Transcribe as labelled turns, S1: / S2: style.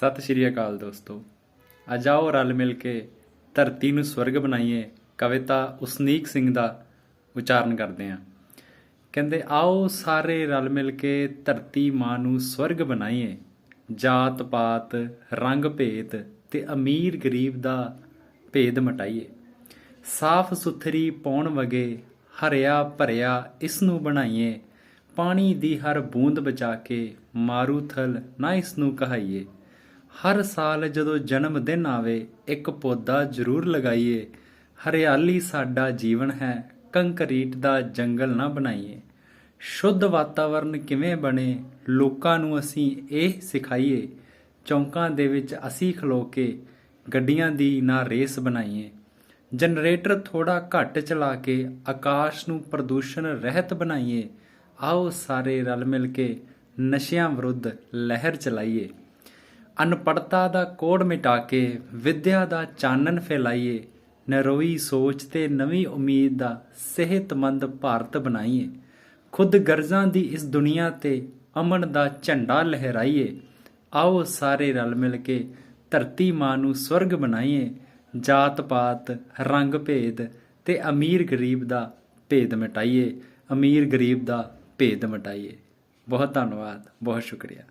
S1: ਸਤਿ ਸ਼੍ਰੀ ਅਕਾਲ ਦੋਸਤੋ। ਅੱਜ ਆਓ ਰਲ ਮਿਲ ਕੇ ਧਰਤੀ ਨੂੰ ਸਵਰਗ ਬਣਾਈਏ, ਕਵਿਤਾ ਉਸਨੀਕ ਸਿੰਘ ਦਾ ਉਚਾਰਨ ਕਰਦੇ ਹਾਂ। ਕਹਿੰਦੇ, ਆਓ ਸਾਰੇ ਰਲ ਮਿਲ ਕੇ ਧਰਤੀ ਮਾਂ ਨੂੰ ਸਵਰਗ ਬਣਾਈਏ, ਜਾਤ ਪਾਤ, ਰੰਗ ਭੇਦ ਤੇ ਅਮੀਰ ਗਰੀਬ ਦਾ ਭੇਦ ਮਟਾਈਏ। ਸਾਫ਼ ਸੁਥਰੀ ਪੌਣ ਵਗੇ ਹਰਿਆ ਭਰਿਆ ਇਸ ਨੂੰ ਬਣਾਈਏ, ਪਾਣੀ ਦੀ ਹਰ ਬੂੰਦ ਬਚਾ ਕੇ ਮਾਰੂਥਲ ਨਾ ਇਸ ਨੂੰ ਕਹਾਈਏ। ਹਰ ਸਾਲ ਜਦੋਂ ਜਨਮ ਦਿਨ ਆਵੇ, ਇੱਕ ਪੌਦਾ ਜ਼ਰੂਰ ਲਗਾਈਏ। ਹਰਿਆਲੀ ਸਾਡਾ ਜੀਵਨ ਹੈ, ਕੰਕਰੀਟ ਦਾ ਜੰਗਲ ਨਾ ਬਣਾਈਏ। ਸ਼ੁੱਧ ਵਾਤਾਵਰਨ ਕਿਵੇਂ ਬਣੇ, ਲੋਕਾਂ ਨੂੰ ਅਸੀਂ ਇਹ ਸਿਖਾਈਏ। ਚੌਂਕਾਂ ਦੇ ਵਿੱਚ ਅਸੀਂ ਖਲੋ ਕੇ ਗੱਡੀਆਂ ਦੀ ਨਾ ਰੇਸ ਬਣਾਈਏ। ਜਨਰੇਟਰ ਥੋੜਾ ਘੱਟ ਚਲਾ ਕੇ ਆਕਾਸ਼ ਨੂੰ ਪ੍ਰਦੂਸ਼ਣ ਰਹਿਤ ਬਣਾਈਏ। ਆਓ ਸਾਰੇ ਰਲ ਮਿਲ ਕੇ ਨਸ਼ਿਆਂ ਵਿਰੁੱਧ ਲਹਿਰ ਚਲਾਈਏ। ਅਨਪੜਤਾ ਦਾ ਕੋੜ ਮਿਟਾ ਕੇ, ਵਿਦਿਆ ਦਾ ਚਾਨਣ ਫੈਲਾਈਏ, ਨਰੋਈ ਸੋਚ ਤੇ ਨਵੀਂ ਉਮੀਦ ਦਾ ਸਿਹਤਮੰਦ ਭਾਰਤ ਬਣਾਈਏ। ਖੁਦ ਗਰਜ਼ਾਂ ਦੀ ਇਸ ਦੁਨੀਆ ਤੇ ਅਮਨ ਦਾ ਝੰਡਾ ਲਹਿਰਾਈਏ। ਆਓ ਸਾਰੇ ਰਲ ਮਿਲ ਕੇ ਧਰਤੀ ਮਾਂ ਨੂੰ ਸਵਰਗ ਬਣਾਈਏ। ਜਾਤ ਪਾਤ, ਰੰਗ ਭੇਦ ਤੇ ਅਮੀਰ ਗਰੀਬ ਦਾ ਭੇਦ ਮਿਟਾਈਏ। ਅਮੀਰ ਗਰੀਬ ਦਾ ਭੇਦ ਮਿਟਾਈਏ। ਬਹੁਤ ਧੰਨਵਾਦ, ਬਹੁਤ ਸ਼ੁਕਰੀਆ।